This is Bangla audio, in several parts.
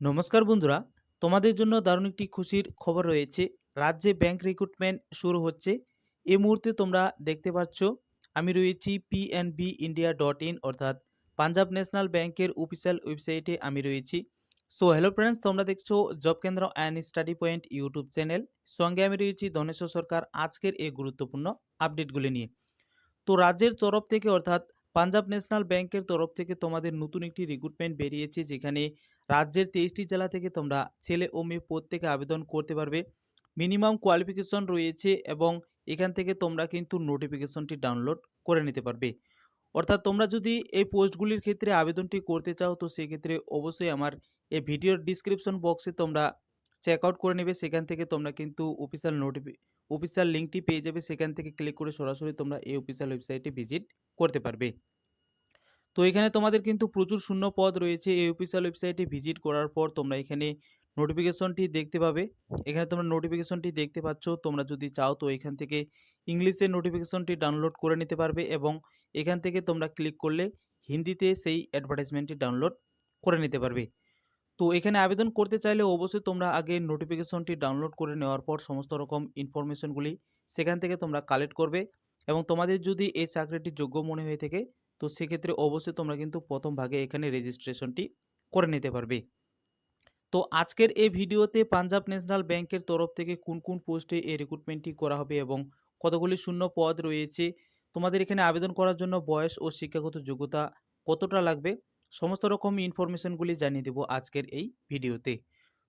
নমস্কার বন্ধুরা, তোমাদের জন্য দারুণ একটি খুশির খবর রয়েছে। রাজ্যে ব্যাংক রিক্রুটমেন্ট শুরু হচ্ছে। এই মুহূর্তে তোমরা দেখতে পাচ্ছ, আমি রয়েছি পিএনবি ইন্ডিয়া ডট ইন অর্থাৎ পাঞ্জাব ন্যাশনাল ব্যাংকের অফিসিয়াল ওয়েবসাইটে আমি রয়েছি। সো হ্যালো ফ্রেন্ডস তোমরা দেখছ job Kendra and study point YouTube channel সঙ্গে আমি রয়েছি ধনেশ্বর সরকার। আজকের এই গুরুত্বপূর্ণ আপডেটগুলি নিয়ে। তো, রাজ্যের তরফ থেকে, অর্থাৎ পাঞ্জাব ন্যাশনাল ব্যাংকের তরফ থেকে তোমাদের নতুন একটি রিক্রুটমেন্ট বেরিয়েছে, যেখানে রাজ্যের তেইশটি জেলা থেকে তোমরা ছেলে ও মেয়ে প্রত্যেকে আবেদন করতে পারবে। মিনিমাম কোয়ালিফিকেশন রয়েছে এবং এখান থেকে তোমরা কিন্তু নোটিফিকেশনটি ডাউনলোড করে নিতে পারবে। অর্থাৎ তোমরা যদি এই পোস্টগুলির ক্ষেত্রে আবেদনটি করতে চাও, তো সেক্ষেত্রে অবশ্যই আমার এই ভিডিওর ডিসক্রিপশন বক্সে তোমরা চেক আউট করে নেবে। সেখান থেকে তোমরা কিন্তু অফিসিয়াল নোটিফি অফিসিয়াল লিঙ্কটি পেয়ে যাবে, সেখান থেকে ক্লিক করে সরাসরি তোমরা এই অফিসিয়াল ওয়েবসাইটে ভিজিট করতে পারবে। তো এখানে তোমাদের কিন্তু প্রচুর শূন্য পদ রয়েছে। এই অফিসিয়াল ওয়েবসাইটে ভিজিট করার পর তোমরা এখানে নোটিফিকেশনটি দেখতে পাবে। এখানে তোমরা নোটিফিকেশনটি দেখতে পাচ্ছ। তোমরা যদি চাও তো এখান থেকে ইংলিশের নোটিফিকেশনটি ডাউনলোড করে নিতে পারবে এবং এখান থেকে তোমরা ক্লিক করলে হিন্দিতে সেই অ্যাডভার্টাইজমেন্টটি ডাউনলোড করে নিতে পারবে। তো এখানে আবেদন করতে চাইলে অবশ্যই তোমরা আগে নোটিফিকেশনটি ডাউনলোড করে নেওয়ার পর সমস্ত রকম ইনফরমেশনগুলি সেখান থেকে তোমরা কালেক্ট করবে এবং তোমাদের যদি এই চাকরিটি যোগ্য মনে হয়ে থাকে, তো সেক্ষেত্রে অবশ্যই তোমরা কিন্তু প্রথম ভাগে এখানে রেজিস্ট্রেশনটি করে নিতে পারবে। তো আজকের এই ভিডিওতে পাঞ্জাব ন্যাশনাল ব্যাংকের তরফ থেকে কোন কোন পোস্টে এই রিক্রুটমেন্টটি করা হবে এবং কতগুলি শূন্য পদ রয়েছে, তোমাদের এখানে আবেদন করার জন্য বয়স ও শিক্ষাগত যোগ্যতা কতটা লাগবে সমস্ত রকম ইনফরমেশনগুলি জানিয়ে দেবো আজকের এই ভিডিওতে।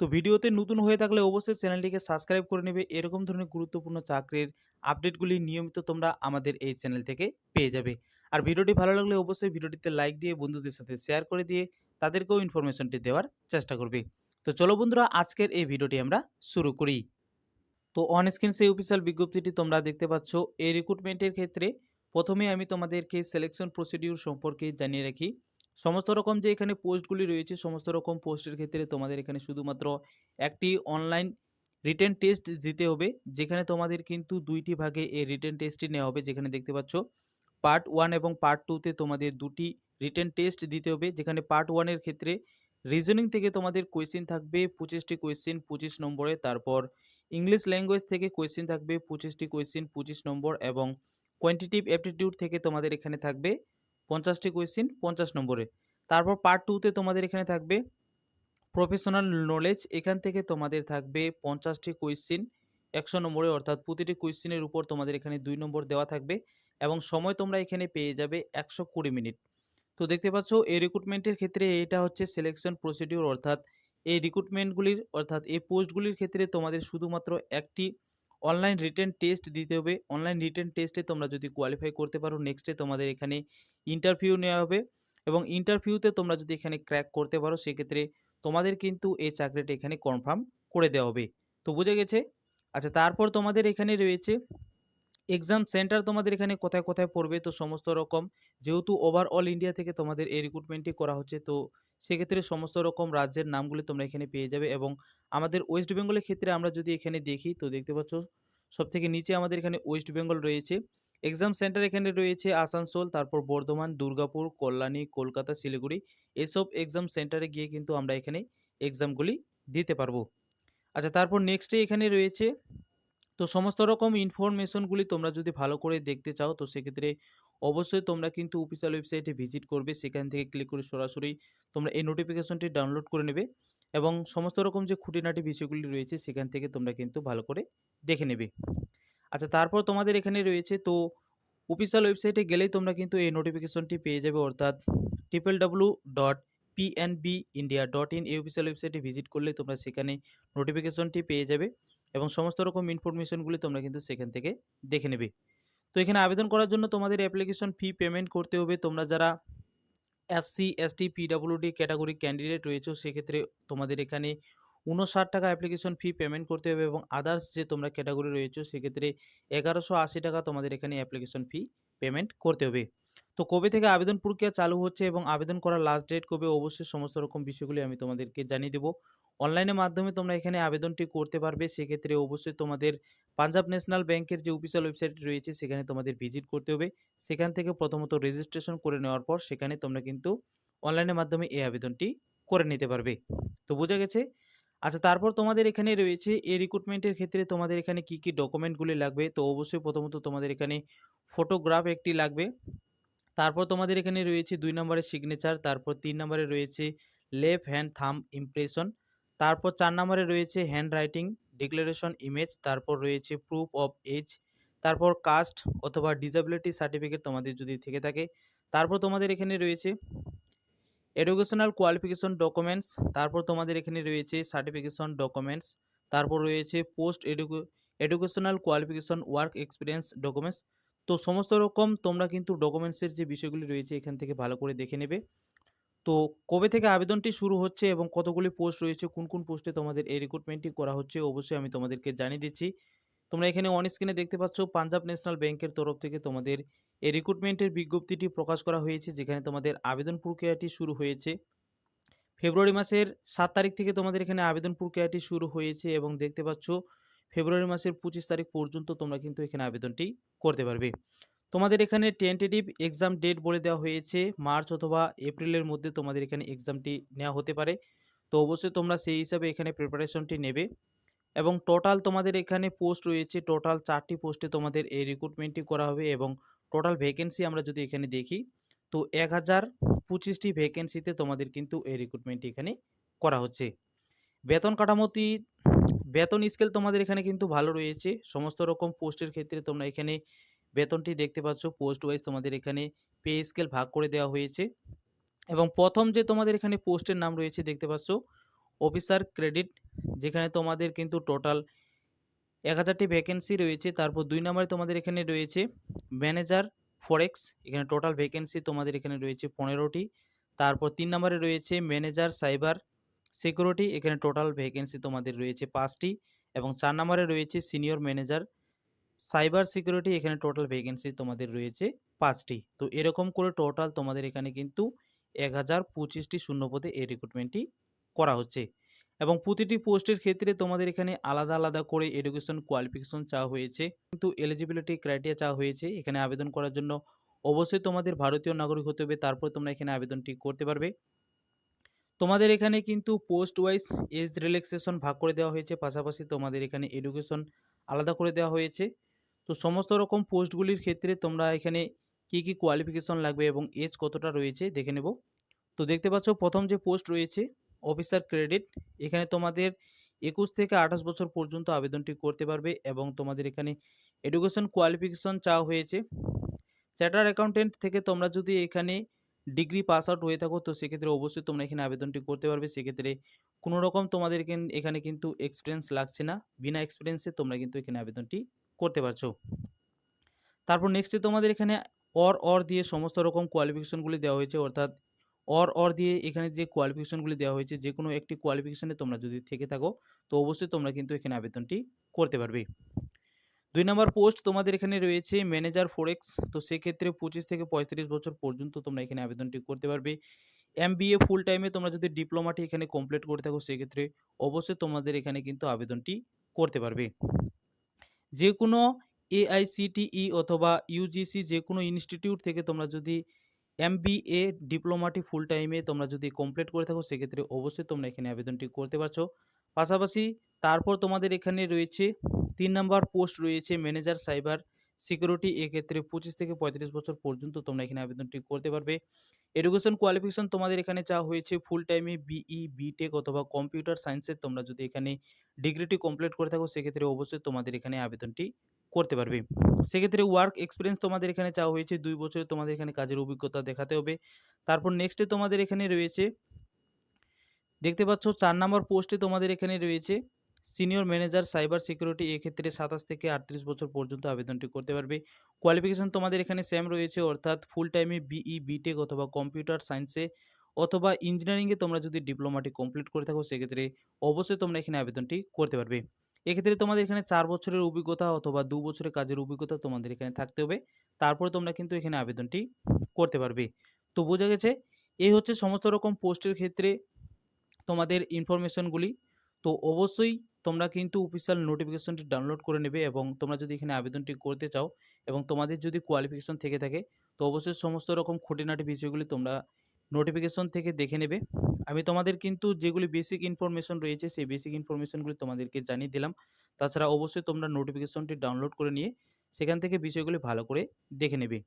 তো ভিডিওতে নতুন হয়ে থাকলে অবশ্যই চ্যানেলটিকে সাবস্ক্রাইব করে নেবে। এরকম ধরনের গুরুত্বপূর্ণ চাকরির আপডেটগুলি নিয়মিত তোমরা আমাদের এই চ্যানেল থেকে পেয়ে যাবে। আর ভিডিওটি ভালো লাগলে অবশ্যই ভিডিওটিতে লাইক দিয়ে বন্ধুদের সাথে শেয়ার করে দিয়ে তাদেরকেও ইনফরমেশনটি দেওয়ার চেষ্টা করবে। তো চলো বন্ধুরা, আজকের এই ভিডিওটি আমরা শুরু করি। তো অন স্ক্রিন সেই অফিসিয়াল বিজ্ঞপ্তিটি তোমরা দেখতে পাচ্ছ। এই রিক্রুটমেন্টের ক্ষেত্রে প্রথমে আমি তোমাদেরকে সিলেকশন প্রসিডিউর সম্পর্কে জানিয়ে রাখি। সমস্ত রকম যে এখানে পোস্টগুলি রয়েছে, সমস্ত রকম পোস্টের ক্ষেত্রে তোমাদের এখানে শুধুমাত্র একটি অনলাইন রিটেন টেস্ট দিতে হবে, যেখানে তোমাদের কিন্তু দুইটি ভাগে এই রিটেন টেস্টটি নেওয়া হবে, যেখানে দেখতে পাচ্ছ পার্ট ওয়ান এবং পার্ট টুতে তোমাদের দুটি রিটেন টেস্ট দিতে হবে, যেখানে পার্ট ওয়ানের ক্ষেত্রে রিজনিং থেকে তোমাদের কোয়েশ্চেন থাকবে, পঁচিশটি কোয়েশ্চেন পঁচিশ নম্বরে, তারপর ইংলিশ ল্যাঙ্গুয়েজ থেকে কোয়েশ্চেন থাকবে, পঁচিশটি কোয়েশ্চেন পঁচিশ নম্বর এবং কোয়ান্টিটিভ অ্যাপটিটিউড থেকে তোমাদের এখানে থাকবে পঞ্চাশটি কোয়েশ্চেন পঞ্চাশ নম্বরে। তারপর পার্ট টুতে তোমাদের এখানে থাকবে প্রফেশনাল নলেজ এখান থেকে তোমাদের থাকবে পঞ্চাশটি কোয়েশ্চেন একশো নম্বরে অর্থাৎ প্রতিটি কোয়েশ্চেনের উপর তোমাদের এখানে দুই নম্বর দেওয়া থাকবে এবং সময় তোমরা এখানে পেয়ে যাবে একশো কুড়ি মিনিট। তো দেখতে পাচ্ছ, এই রিক্রুটমেন্টের ক্ষেত্রে এটা হচ্ছে সিলেকশন প্রসিডিউর অর্থাৎ এই রিক্রুটমেন্টগুলির অর্থাৎ এই পোস্টগুলির ক্ষেত্রে তোমাদের শুধুমাত্র একটি অনলাইন রিটেন টেস্ট দিতে হবে। অনলাইন রিটেন টেস্টে তোমরা যদি কোয়ালিফাই করতে পারো নেক্সটে তোমাদের এখানে ইন্টারভিউ নেওয়া হবে এবং ইন্টারভিউতে তোমরা যদি এখানে ক্র্যাক করতে পারো, সেক্ষেত্রে তোমাদের কিন্তু এই চাকরিটা এখানে কনফার্ম করে দেওয়া হবে। তো বুঝে গেছে? আচ্ছা তারপর তোমাদের এখানে রয়েছে এক্সাম সেন্টার তোমাদের এখানে কোথায় কোথায় পড়বে? তো সমস্ত রকম, যেহেতু ওভারঅল ইন্ডিয়া থেকে তোমাদের এই রিক্রুটমেন্টটি করা হচ্ছে, তো সেক্ষেত্রে সমস্ত রকম রাজ্যের নামগুলি তোমরা এখানে পেয়ে যাবে এবং আমাদের ওয়েস্ট বেঙ্গলের ক্ষেত্রে আমরা যদি এখানে দেখি, তো দেখতে পাচ্ছ সব থেকে নিচে আমাদের এখানে ওয়েস্ট বেঙ্গল রয়েছে। এক্সাম সেন্টার এখানে রয়েছে আসানসোল, তারপর বর্ধমান, দুর্গাপুর, কল্যাণী, কলকাতা, শিলিগুড়ি, এসব এক্সাম সেন্টারে গিয়ে কিন্তু আমরা এখানে এক্সামগুলি দিতে পারব। আচ্ছা তারপর নেক্সটে এখানে রয়েছে, তো সমস্ত রকম ইনফরমেশনগুলি তোমরা যদি ভালো করে দেখতে চাও, তো সেক্ষেত্রে অবশ্যই তোমরা কিন্তু অফিসিয়াল ওয়েবসাইটে ভিজিট করবে। সেখান থেকে ক্লিক করে সরাসরি তোমরা এই নোটিফিকেশনটি ডাউনলোড করে নেবে এবং সমস্ত রকম যে খুঁটিনাটি বিষয়গুলি রয়েছে, সেখান থেকে তোমরা কিন্তু ভালো করে দেখে নেবে। আচ্ছা তারপর তোমাদের এখানে রয়েছে, তো অফিসিয়াল ওয়েবসাইটে গেলেই তোমরা কিন্তু এই নোটিফিকেশনটি পেয়ে যাবে, অর্থাৎ triple W dot PNB India dot in এই অফিসিয়াল ওয়েবসাইটে ভিজিট করলে তোমরা সেখানে নোটিফিকেশনটি পেয়ে যাবে এবং সমস্ত রকম ইনফরমেশনগুলি তোমরা কিন্তু সেখান থেকে দেখে নেবে। তো এখানে আবেদন করার জন্য তোমাদের অ্যাপ্লিকেশন ফি পেমেন্ট করতে হবে। তোমরা যারা এসসি এসটি পিডাব্লিউডি ক্যাটাগরি ক্যান্ডিডেট রয়েছে, সেক্ষেত্রে তোমাদের এখানে উনষাট টাকা অ্যাপ্লিকেশন ফি পেমেন্ট করতে হবে এবং আদার্স যে তোমরা ক্যাটাগরি রয়েছে, সেক্ষেত্রে এগারোশো আশি টাকা তোমাদের এখানে অ্যাপ্লিকেশন ফি পেমেন্ট করতে হবে। তো কবে থেকে আবেদন প্রক্রিয়া চালু হচ্ছে এবং আবেদন করার লাস্ট ডেট কবে, অবশ্যই সমস্ত রকম বিষয়গুলি আমি তোমাদেরকে জানিয়ে দেবো। অনলাইনের মাধ্যমে তোমরা এখানে আবেদনটি করতে পারবে। সেক্ষেত্রে অবশ্যই তোমাদের পাঞ্জাব ন্যাশনাল ব্যাংকের যে অফিসিয়াল ওয়েবসাইট রয়েছে, সেখানে তোমাদের ভিজিট করতে হবে। সেখান থেকে প্রথমত রেজিস্ট্রেশন করে নেওয়ার পর সেখানে তোমরা কিন্তু অনলাইনের মাধ্যমে এই আবেদনটি করে নিতে পারবে। তো বোঝা গেছে? আচ্ছা তারপর তোমাদের এখানে রয়েছে এই রিক্রুটমেন্টের ক্ষেত্রে তোমাদের এখানে কি কি ডকুমেন্টগুলি লাগবে? তো অবশ্যই প্রথমত তোমাদের এখানে ফটোগ্রাফ একটি লাগবে। তারপর তোমাদের এখানে রয়েছে দুই নম্বরের সিগনেচার তারপর তিন নম্বরে রয়েছে লেফট হ্যান্ড থাম ইমপ্রেশন তারপর চার নম্বরে রয়েছে হ্যান্ড রাইটিং ডিক্লারেশন ইমেজ তারপর রয়েছে প্রুফ অফ এজ তারপর কাস্ট অথবা ডিসেবিলিটি সার্টিফিকেট তোমাদের যদি থেকে থাকে। তারপর তোমাদের এখানে রয়েছে এডুকেশনাল কোয়ালিফিকেশন ডকুমেন্টস তারপর তোমাদের এখানে রয়েছে সার্টিফিকেশন ডকুমেন্টস তারপর রয়েছে post educa educational qualification work experience documents তো সমস্ত রকম তোমরা কিন্তু ডকুমেন্টসের যে বিষয়গুলি রয়েছে এখান থেকে ভালো করে দেখে নেবে। তো কবে থেকে আবেদনটি শুরু হচ্ছে এবং কতগুলি পোস্ট রয়েছে? কোন কোন পোস্টে তোমাদের এই রিক্রুটমেন্টটি করা হচ্ছে? অবশ্যই আমি তোমাদেরকে জানিয়ে দিচ্ছি। তোমরা এখানে অন স্ক্রিনে দেখতে পাচ্ছ পাঞ্জাব ন্যাশনাল ব্যাংকের তরফ থেকে তোমাদের এই রিক্রুটমেন্টের বিজ্ঞপ্তিটি প্রকাশ করা হয়েছে, যেখানে তোমাদের আবেদন প্রক্রিয়াটি শুরু হয়েছে। ফেব্রুয়ারি মাসের সাত তারিখ থেকে তোমাদের এখানে আবেদন প্রক্রিয়াটি শুরু হয়েছে এবং দেখতে পাচ্ছ ফেব্রুয়ারি মাসের পঁচিশ তারিখ পর্যন্ত তোমরা কিন্তু এখানে আবেদনটি করতে পারবে। তোমাদের এখানে টেন্টেটিভ এক্সাম ডেট বলে দেওয়া হয়েছে। মার্চ অথবা এপ্রিলের মধ্যে তোমাদের এখানে এক্সামটি নেওয়া হতে পারে। তো অবশ্যই তোমরা সেই হিসাবে এখানে প্রিপারেশনটি নেবে। এবং টোটাল তোমাদের এখানে পোস্ট রয়েছে টোটাল চারটি পোস্টে তোমাদের এই রিক্রুটমেন্টটি করা হবে এবং টোটাল ভ্যাকেন্সি আমরা যদি এখানে দেখি, তো এক হাজার পঁচিশটি ভ্যাকেন্সিতে তোমাদের কিন্তু এই রিক্রুটমেন্টটি এখানে করা হচ্ছে। বেতন কাঠামোটি, বেতন স্কেল তোমাদের এখানে কিন্তু ভালো রয়েছে। সমস্ত রকম পোস্টের ক্ষেত্রে তোমরা এখানে বেতনটি দেখতে পাচ্ছ পোস্ট ওয়াইজ তোমাদের এখানে পে স্কেল ভাগ করে দেওয়া হয়েছে। এবং প্রথম যে তোমাদের এখানে পোস্টের নাম রয়েছে, দেখতে পাচ্ছ, অফিসার ক্রেডিট, যেখানে তোমাদের কিন্তু টোটাল এক হাজারটি ভ্যাকেন্সি রয়েছে। তারপর দুই নম্বরে তোমাদের এখানে রয়েছে, ম্যানেজার ফরেক্স, এখানে টোটাল ভ্যাকেন্সি তোমাদের এখানে রয়েছে পনেরোটি। তারপর তিন নম্বরে রয়েছে, ম্যানেজার সাইবার সিকিউরিটি, এখানে টোটাল ভ্যাকেন্সি তোমাদের রয়েছে পাঁচটি। এবং চার নম্বরে রয়েছে, সিনিয়র ম্যানেজার সাইবার সিকিউরিটি এখানে টোটাল ভ্যাকেন্সি তোমাদের রয়েছে পাঁচটি। তো এরকম করে টোটাল তোমাদের এখানে কিন্তু এক হাজার পঁচিশটি শূন্যপদে এই রিক্রুটমেন্টটি করা হচ্ছে। এবং প্রতিটি পোস্টের ক্ষেত্রে তোমাদের এখানে আলাদা আলাদা করে এডুকেশন কোয়ালিফিকেশন চাওয়া হয়েছে। কিন্তু এলিজিবিলিটি ক্রাইটেরিয়া চাওয়া হয়েছে। এখানে আবেদন করার জন্য অবশ্যই তোমাদের ভারতীয় নাগরিক হতে হবে। তারপর তোমরা এখানে আবেদনটি করতে পারবে। তোমাদের এখানে কিন্তু পোস্ট ওয়াইজ এজ রিল্যাক্সেশন ভাগ করে দেওয়া হয়েছে। পাশাপাশি তোমাদের এখানে এডুকেশন আলাদা করে দেওয়া হয়েছে। তো সমস্ত রকম পোস্টগুলির ক্ষেত্রে তোমরা এখানে কি কি কোয়ালিফিকেশন লাগবে এবং এজ কতটা রয়েছে দেখে নেব। তো দেখতে পাচ্ছ প্রথম যে পোস্ট রয়েছে অফিসার ক্রেডিট এখানে তোমাদের একুশ থেকে আঠাশ বছর পর্যন্ত আবেদনটি করতে পারবে এবং তোমাদের এখানে এডুকেশন কোয়ালিফিকেশন চাওয়া হয়েছে। চ্যাটার অ্যাকাউন্টেন্ট থেকে তোমরা যদি এখানে ডিগ্রি পাস আউট হয়ে থাকো, তো সেক্ষেত্রে অবশ্যই তোমরা এখানে আবেদনটি করতে পারবে। সেক্ষেত্রে কোনো রকম তোমাদের এখানে কিন্তু এক্সপিরিয়েন্স লাগছে না। বিনা এক্সপিরিয়েন্সে তোমরা কিন্তু এখানে আবেদনটি করতে পারছ। তারপর নেক্সটে তোমাদের এখানে অর অর দিয়ে সমস্ত রকম কোয়ালিফিকেশনগুলি দেওয়া হয়েছে, অর্থাৎ অর অর দিয়ে এখানে যে কোয়ালিফিকেশনগুলি দেওয়া হয়েছে, যে কোনো একটি কোয়ালিফিকেশনে তোমরা যদি থেকে থাকো, তো অবশ্যই তোমরা কিন্তু এখানে আবেদনটি করতে পারবে। দুই নম্বর পোস্ট তোমাদের এখানে রয়েছে ম্যানেজার ফোরেক্স তো সেক্ষেত্রে পঁচিশ থেকে পঁয়ত্রিশ বছর পর্যন্ত তোমরা এখানে আবেদনটি করতে পারবে। এম ফুল টাইমে তোমরা যদি ডিপ্লোমাটি এখানে কমপ্লিট করে থাকো, সেক্ষেত্রে অবশ্যই তোমাদের এখানে কিন্তু আবেদনটি করতে পারবে। যে কোনো এআইসিটিই অথবা ইউজিসি যে কোনো ইনস্টিটিউট থেকে তোমরা যদি এমবিএ ডিপ্লোমাটি ফুল টাইমে তোমরা যদি কমপ্লিট করে থাকো, সেক্ষেত্রে অবশ্যই তোমরা এখানে আবেদনটি করতে পারছ। পাশাপাশি তারপর তোমাদের এখানে রয়েছে তিন নম্বর পোস্ট রয়েছে ম্যানেজার সাইবার সিকিউরিটি এক্ষেত্রে পঁচিশ থেকে পঁয়ত্রিশ বছর পর্যন্ত তোমরা এখানে আবেদনটি করতে পারবে। এডুকেশন কোয়ালিফিকেশন তোমাদের এখানে চাওয়া হয়েছে ফুল টাইমে বিই বিটেক অথবা কম্পিউটার সায়েন্সের তোমরা যদি এখানে ডিগ্রিটি কমপ্লিট করে থাকো, সেক্ষেত্রে অবশ্যই তোমাদের এখানে আবেদনটি করতে পারবে। সেক্ষেত্রে ওয়ার্ক এক্সপিরিয়েন্স তোমাদের এখানে চাওয়া হয়েছে, দুই বছরে তোমাদের এখানে কাজের অভিজ্ঞতা দেখাতে হবে। তারপর নেক্সটে তোমাদের এখানে রয়েছে, দেখতে পাচ্ছ চার নম্বর পোস্টে তোমাদের এখানে রয়েছে সিনিয়র ম্যানেজার সাইবার সিকিউরিটি এক্ষেত্রে সাতাশ থেকে আটত্রিশ বছর পর্যন্ত আবেদনটি করতে পারবে। কোয়ালিফিকেশন তোমাদের এখানে সেম রয়েছে, অর্থাৎ ফুল টাইমে বিই বিটেক অথবা কম্পিউটার সায়েন্সে অথবা ইঞ্জিনিয়ারিংয়ে তোমরা যদি ডিপ্লোমাটি কমপ্লিট করে থাকো, সেক্ষেত্রে অবশ্যই তোমরা এখানে আবেদনটি করতে পারবে। এক্ষেত্রে তোমাদের এখানে চার বছরের অভিজ্ঞতা অথবা দু বছরের কাজের অভিজ্ঞতা তোমাদের এখানে থাকতে হবে। তারপরে তোমরা কিন্তু এখানে আবেদনটি করতে পারবে। তো বোঝা গেছে, এই হচ্ছে সমস্ত রকম পোস্টের ক্ষেত্রে তোমাদের ইনফরমেশনগুলি তো অবশ্যই তোমরা কিন্তু অফিসিয়াল নোটিফিকেশনটি ডাউনলোড করে নেবে এবং তোমরা যদি এখানে আবেদনটি করতে চাও এবং তোমাদের যদি কোয়ালিফিকেশন থেকে থাকে, তো অবশ্যই সমস্ত রকম খুঁটিনাটি বিষয়গুলি তোমরা নোটিফিকেশন থেকে দেখে নেবে। আমি তোমাদের কিন্তু যেগুলি বেসিক ইনফরমেশন রয়েছে, সেই বেসিক ইনফরমেশনগুলি তোমাদেরকে জানিয়ে দিলাম। তাছাড়া অবশ্যই তোমরা নোটিফিকেশনটি ডাউনলোড করে নিয়ে, সেখান থেকে বিষয়গুলি ভালো করে দেখে নেবে।